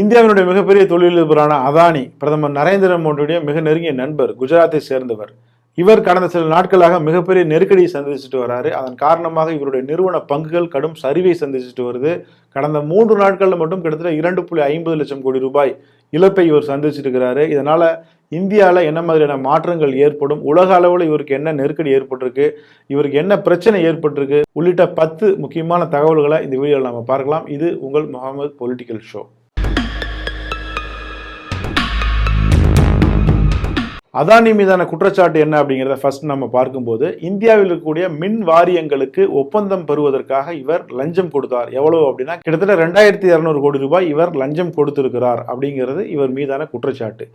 இந்தியாவினுடைய மிகப்பெரிய தொழிலதிபரான அதானி பிரதமர் நரேந்திர மோடியுடைய மிக நெருங்கிய நண்பர் குஜராத்தை சேர்ந்தவர். இவர் கடந்த சில நாட்களாக மிகப்பெரிய நெருக்கடியை சந்திச்சுட்டு வராரு. அதன் காரணமாக இவருடைய நிறுவன பங்குகள் கடும் சரிவை சந்திச்சுட்டு வருது. கடந்த மூன்று நாட்களில் மட்டும் கிட்டத்தட்ட இரண்டு புள்ளி ஐம்பது லட்சம் கோடி ரூபாய் இழப்பை இவர் சந்திச்சுட்டு இருக்கிறாரு. இதனால இந்தியாவில் என்ன மாதிரியான மாற்றங்கள் ஏற்படும்? உலக அளவில் இவருக்கு என்ன நெருக்கடி ஏற்பட்டிருக்கு? இவருக்கு என்ன பிரச்சனை ஏற்பட்டிருக்கு? உள்ளிட்ட பத்து முக்கியமான தகவல்களை இந்த வீடியோவில் நம்ம பார்க்கலாம். இது உங்கள் முகமது பொலிட்டிக்கல் ஷோ. அதானி மீதான குற்றச்சாட்டு என்ன அப்படிங்கிறத ஃபர்ஸ்ட் நம்ம பார்க்கும்போது இந்தியாவில் இருக்கக்கூடிய மின் வாரியங்களுக்கு ஒப்பந்தம் பெறுவதற்காக இவர் லஞ்சம் கொடுத்தார். எவ்வளவு அப்படின்னா கிட்டத்தட்ட ரெண்டாயிரத்தி இரநூறு கோடி ரூபாய் இவர் லஞ்சம் கொடுத்திருக்கிறார் அப்படிங்கிறது இவர் மீதான குற்றச்சாட்டு.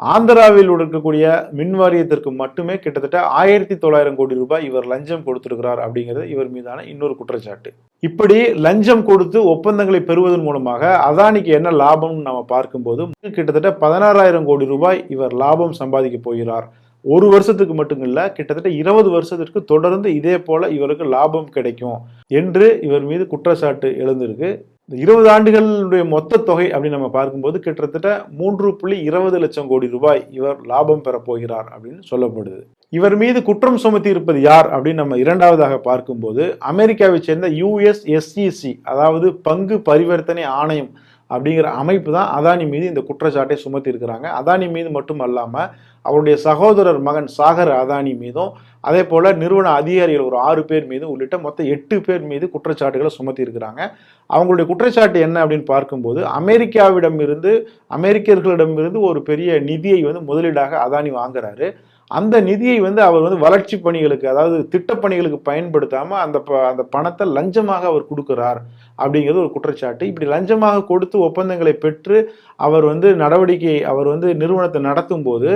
ஆந்திராவில் இருக்கக்கூடிய மின் வாரியத்திற்கு மட்டுமே கிட்டத்தட்ட ஆயிரத்தி தொள்ளாயிரம் கோடி ரூபாய் இவர் லஞ்சம் கொடுத்திருக்கிறார் அப்படிங்கிறது இவர் மீதான இன்னொரு குற்றச்சாட்டு. இப்படி லஞ்சம் கொடுத்து ஒப்பந்தங்களை பெறுவதன் மூலமாக அதானிக்கு என்ன லாபம்னு நம்ம பார்க்கும்போது கிட்டத்தட்ட பதினாறாயிரம் கோடி ரூபாய் இவர் லாபம் சம்பாதிக்க போகிறார். ஒரு வருஷத்துக்கு மட்டும் இல்ல கிட்டத்தட்ட இருபது வருஷத்திற்கு தொடர்ந்து இதே போல இவருக்கு லாபம் கிடைக்கும் என்று இவர் மீது குற்றச்சாட்டு எழுந்திருக்கு. இந்த இருபது ஆண்டுகளுடைய மொத்த தொகை அப்படின்னு நம்ம பார்க்கும்போது கிட்டத்தட்ட மூன்று புள்ளி இருபது லட்சம் கோடி ரூபாய் இவர் லாபம் பெறப் போகிறார் அப்படின்னு சொல்லப்படுது. இவர் மீது குற்றம் சுமத்தி இருப்பது யார் அப்படின்னு நம்ம இரண்டாவதாக பார்க்கும்போது அமெரிக்காவை சேர்ந்த யுஎஸ்எஸ்இசி அதாவது பங்கு பரிவர்த்தனை ஆணையம் அப்படிங்கிற அமைப்பு தான் அதானி மீது இந்த குற்றச்சாட்டை சுமத்தி இருக்கிறாங்க அதானி மீது மட்டும் அல்லாமல் அவருடைய சகோதரர் மகன் சாகர் அதானி மீதும் அதே போல் நிறுவன அதிகாரிகள் ஒரு ஆறு பேர் மீது உள்ளிட்ட மொத்தம் எட்டு பேர் மீது குற்றச்சாட்டுகளை சுமத்தி இருக்கிறாங்க. அவங்களுடைய குற்றச்சாட்டு என்ன அப்படின்னு பார்க்கும்போது அமெரிக்காவிடமிருந்து அமெரிக்கர்களிடமிருந்து ஒரு பெரிய நிதியை வந்து முதலீடாக அதானி வாங்குறாரு. அந்த நிதியை வந்து அவர் வந்து வளர்ச்சி பணிகளுக்கு அதாவது திட்டப்பணிகளுக்கு பயன்படுத்தாமல் அந்த ப- அந்த பணத்தை லஞ்சமாக அவர் கொடுக்குறார் அப்படிங்கிறது ஒரு குற்றச்சாட்டு. இப்படி லஞ்சமாக கொடுத்து ஒப்பந்தங்களை பெற்று அவர் வந்து நடவடிக்கை அவர் வந்து நிறுவனத்தை நடத்தும் போது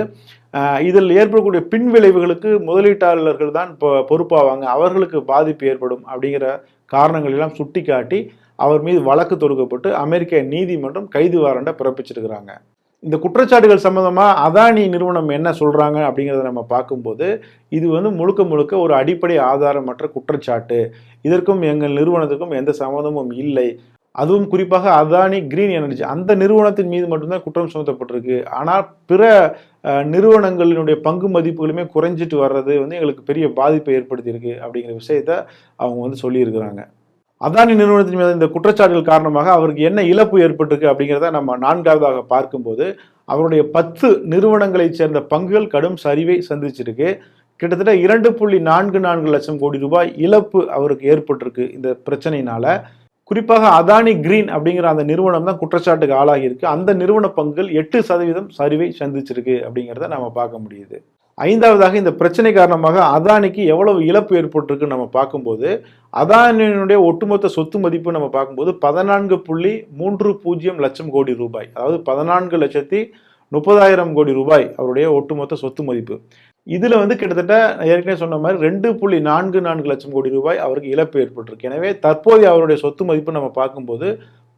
இதில் ஏற்படக்கூடிய பின்விளைவுகளுக்கு முதலீட்டாளர்கள் தான் பொ- பொறுப்பாவாங்க. அவர்களுக்கு பாதிப்பு ஏற்படும் அப்படிங்கிற காரணங்கள் எல்லாம் சுட்டிக்காட்டி அவர் மீது வழக்கு தொடுக்கப்பட்டு அமெரிக்க நீதிமன்றம் கைது வாரண்டை பிறப்பிச்சிருக்கிறாங்க. இந்த குற்றச்சாட்டுகள் சம்மந்தமாக அதானி நிறுவனம் என்ன சொல்கிறாங்க அப்படிங்கிறத நம்ம பார்க்கும்போது இது வந்து முழுக்க முழுக்க ஒரு அடிப்படை ஆதாரமற்ற குற்றச்சாட்டு. இதற்கும் எங்கள் நிறுவனத்துக்கும் எந்த சம்மந்தமும் இல்லை. அதுவும் குறிப்பாக அதானி கிரீன் எனர்ஜி. அந்த நிறுவனத்தின் மீது மட்டும்தான் குற்றம் சுமத்தப்பட்டிருக்கு. ஆனால் பிற நிறுவனங்களினுடைய பங்கு மதிப்புகளுமே குறைஞ்சிட்டு வர்றது வந்து எங்களுக்கு பெரிய பாதிப்பை ஏற்படுத்தியிருக்கு அப்படிங்கிற விஷயத்த அவங்க வந்து சொல்லியிருக்கிறாங்க. அதானி நிறுவனத்தின் மீது இந்த குற்றச்சாட்டுகள் காரணமாக அவருக்கு என்ன இழப்பு ஏற்பட்டிருக்கு அப்படிங்கிறத நம்ம நான்காவதாக பார்க்கும்போது அவருடைய பத்து நிறுவனங்களைச் சேர்ந்த பங்குகள் கடும் சரிவை சந்திச்சிருக்கு. கிட்டத்தட்ட இரண்டு புள்ளி நான்கு நான்கு லட்சம் கோடி ரூபாய் இழப்பு அவருக்கு ஏற்பட்டிருக்கு இந்த பிரச்சனையினால. குறிப்பாக அதானி கிரீன் அப்படிங்கிற அந்த நிறுவனம் தான் குற்றச்சாட்டுக்கு ஆளாகியிருக்கு. அந்த நிறுவன பங்குகள் எட்டு சதவீதம் சரிவை சந்திச்சிருக்கு அப்படிங்கிறத நம்ம பார்க்க முடியுது. ஐந்தாவதாக இந்த பிரச்சனை காரணமாக அதானிக்கு எவ்வளவு இழப்பு ஏற்பட்டிருக்குன்னு நம்ம பார்க்கும்போது அதானியினுடைய ஒட்டுமொத்த சொத்து மதிப்பு நம்ம பார்க்கும்போது பதினான்கு புள்ளி மூன்று பூஜ்ஜியம் லட்சம் கோடி ரூபாய். அதாவது பதினான்கு லட்சத்தி முப்பதாயிரம் கோடி ரூபாய் அவருடைய ஒட்டுமொத்த சொத்து மதிப்பு. இதில் வந்து கிட்டத்தட்ட ஏற்கனவே சொன்ன மாதிரி ரெண்டு புள்ளி நான்கு நான்கு லட்சம் கோடி ரூபாய் அவருக்கு இழப்பு ஏற்பட்டிருக்கு. எனவே தற்போதைய அவருடைய சொத்து மதிப்பு நம்ம பார்க்கும்போது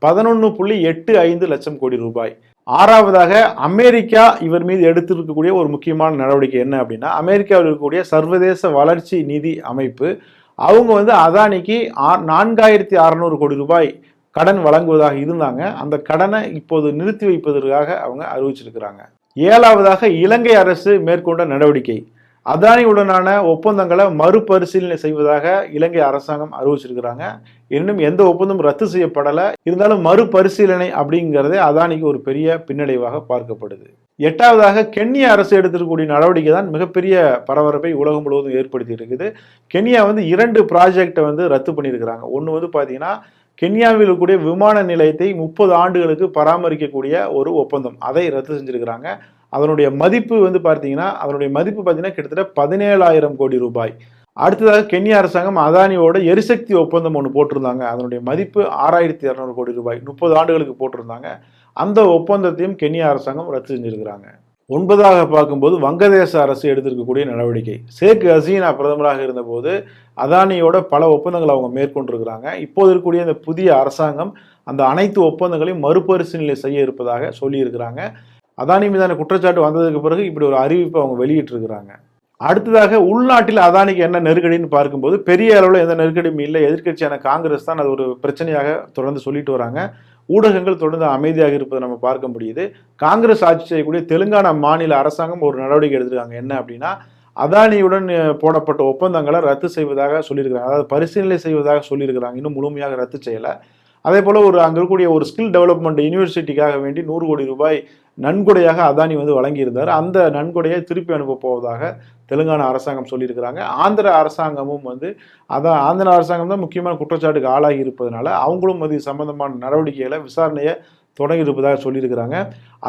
பதினொன்று புள்ளி எட்டு ஐந்து லட்சம் கோடி ரூபாய். ஆறாவதாக அமெரிக்கா இவர் மீது எடுத்திருக்கக்கூடிய ஒரு முக்கியமான நடவடிக்கை என்ன அப்படின்னா அமெரிக்காவில் இருக்கக்கூடிய சர்வதேச வளர்ச்சி நிதி அமைப்பு அவங்க வந்து அதானிக்கு ஆ- நான்காயிரத்தி அறநூறு கோடி ரூபாய் கடன் வழங்குவதாக இருந்தாங்க. அந்த கடனை இப்போது நிறுத்தி வைப்பதற்காக அவங்க அறிவிச்சிருக்கிறாங்க. ஏழாவதாக இலங்கை அரசு மேற்கொண்ட நடவடிக்கை. அதானியுடனான ஒப்பந்தங்களை மறுபரிசீலனை செய்வதாக இலங்கை அரசாங்கம் அறிவிச்சிருக்கிறாங்க. இன்னும் எந்த ஒப்பந்தமும் ரத்து செய்யப்படலை. இருந்தாலும் மறுபரிசீலனை அப்படிங்கிறதே அதானிக்கு ஒரு பெரிய பின்னடைவாக பார்க்கப்படுது. எட்டாவதாக கென்யா அரசு எடுத்திருக்கக்கூடிய நடவடிக்கை தான் மிகப்பெரிய பரபரப்பை உலகம் முழுவதும் ஏற்படுத்தி இருக்குது. கென்யா வந்து இரண்டு ப்ராஜெக்டை வந்து ரத்து பண்ணியிருக்கிறாங்க. ஒன்று வந்து பார்த்தீங்கன்னா கென்யாவில் இருக்கக்கூடிய விமான நிலையத்தை முப்பது ஆண்டுகளுக்கு பராமரிக்கக்கூடிய ஒரு ஒப்பந்தம். அதை ரத்து செஞ்சிருக்கிறாங்க. அதனுடைய மதிப்பு வந்து பார்த்தீங்கன்னா அதனுடைய மதிப்பு பார்த்தீங்கன்னா கிட்டத்தட்ட பதினேழாயிரம் கோடி ரூபாய். அடுத்ததாக கென்யா அரசாங்கம் அதானியோட எரிசக்தி ஒப்பந்தம் ஒன்று போட்டிருந்தாங்க. அதனுடைய மதிப்பு ஆறாயிரத்தி இரநூறு கோடி ரூபாய். முப்பது ஆண்டுகளுக்கு போட்டிருந்தாங்க. அந்த ஒப்பந்தத்தையும் கென்யா அரசாங்கம் ரத்து செஞ்சிருக்கிறாங்க. ஒன்பதாக பார்க்கும்போது வங்கதேச அரசு எடுத்திருக்கக்கூடிய நடவடிக்கை. ஷேக் ஹசீனா பிரதமராக இருந்தபோது அதானியோட பல ஒப்பந்தங்களை அவங்க மேற்கொண்டிருக்கிறாங்க. இப்போது இருக்கக்கூடிய இந்த புதிய அரசாங்கம் அந்த அனைத்து ஒப்பந்தங்களையும் மறுபரிசீலனை செய்ய இருப்பதாக சொல்லியிருக்கிறாங்க. அதானி மீதான குற்றச்சாட்டு வந்ததுக்கு பிறகு இப்படி ஒரு அறிவிப்பை அவங்க வெளியிட்டிருக்கிறாங்க. அடுத்ததாக உள்நாட்டில் அதானிக்கு என்ன நெருக்கடின்னு பார்க்கும்போது பெரிய அளவில் எந்த நெருக்கடியும் இல்லை. எதிர்க்கட்சியான காங்கிரஸ் தான் அது ஒரு பிரச்சனையாக தொடர்ந்து சொல்லிட்டு வராங்க. ஊடகங்கள் தொடர்ந்து அமைதியாக இருப்பதை நம்ம பார்க்க முடியுது. காங்கிரஸ் ஆட்சி செய்யக்கூடிய தெலுங்கானா மாநில அரசாங்கம் ஒரு நடவடிக்கை எடுத்திருக்காங்க. என்ன அப்படின்னா அதானியுடன் போடப்பட்ட ஒப்பந்தங்களை ரத்து செய்வதாக சொல்லியிருக்கிறாங்க. அதாவது பரிசீலனை செய்வதாக சொல்லியிருக்கிறாங்க. இன்னும் முழுமையாக ரத்து செய்யலை. அதே போல் ஒரு அங்கே இருக்கக்கூடிய ஒரு ஸ்கில் டெவலப்மெண்ட் யூனிவர்சிட்டிக்காக வேண்டி நூறு கோடி ரூபாய் நன்கொடையாக அதானி வந்து வழங்கியிருந்தார். அந்த நன்கொடையை திருப்பி அனுப்ப போவதாக தெலுங்கானா அரசாங்கம் சொல்லியிருக்கிறாங்க. ஆந்திர அரசாங்கமும் வந்து அதான் ஆந்திர அரசாங்கம் தான் முக்கியமான குற்றச்சாட்டுக்கு ஆளாகி இருப்பதனால அவங்களும் அது சம்பந்தமான நடவடிக்கைகளை விசாரணையை தொடங்கி இருப்பதாக சொல்லியிருக்கிறாங்க.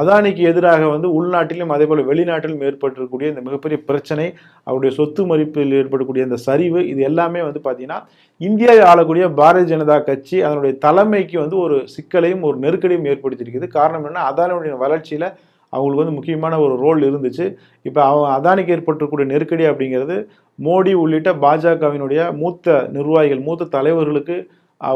அதானிக்கு எதிராக வந்து உள்நாட்டிலும் அதே போல் வெளிநாட்டிலும் ஏற்பட்டிருக்கக்கூடிய இந்த மிகப்பெரிய பிரச்சனை அவருடைய சொத்து மதிப்பில் ஏற்படக்கூடிய இந்த சரிவு இது எல்லாமே வந்து பார்த்தீங்கன்னா இந்தியாவை ஆளக்கூடிய பாரதிய ஜனதா கட்சி அதனுடைய தலைமைக்கு வந்து ஒரு சிக்கலையும் ஒரு நெருக்கடியும் ஏற்படுத்தியிருக்குது. காரணம் என்ன அதானியுடைய வளர்ச்சியில் அவங்களுக்கு வந்து முக்கியமான ஒரு ரோல் இருந்துச்சு. இப்போ அவன் அதானிக்கு ஏற்பட்டிருக்கக்கூடிய நெருக்கடி அப்படிங்கிறது மோடி உள்ளிட்ட பாஜகவினுடைய மூத்த நிர்வாகிகள் மூத்த தலைவர்களுக்கு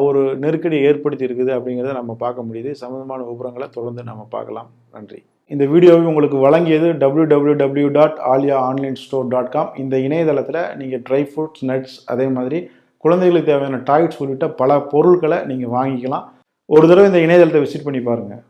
ஒரு நெருக்கடியை ஏற்படுத்தி இருக்குது அப்படிங்கிறத நம்ம பார்க்க முடியுது. சம்மந்தமான விவரங்களை தொடர்ந்து நம்ம பார்க்கலாம். நன்றி. இந்த வீடியோவை உங்களுக்கு வழங்கியது W W W dot Aliya online store dot com இந்த இணையதளத்தில் நீங்கள் ட்ரை ஃப்ரூட்ஸ் நட்ஸ் அதே மாதிரி குழந்தைகளுக்கு தேவையான டாய்ஸ் உள்ளிட்ட பல பொருட்களை நீங்கள் வாங்கிக்கலாம். ஒரு தடவை இந்த இணையதளத்தை விசிட் பண்ணி பாருங்கள்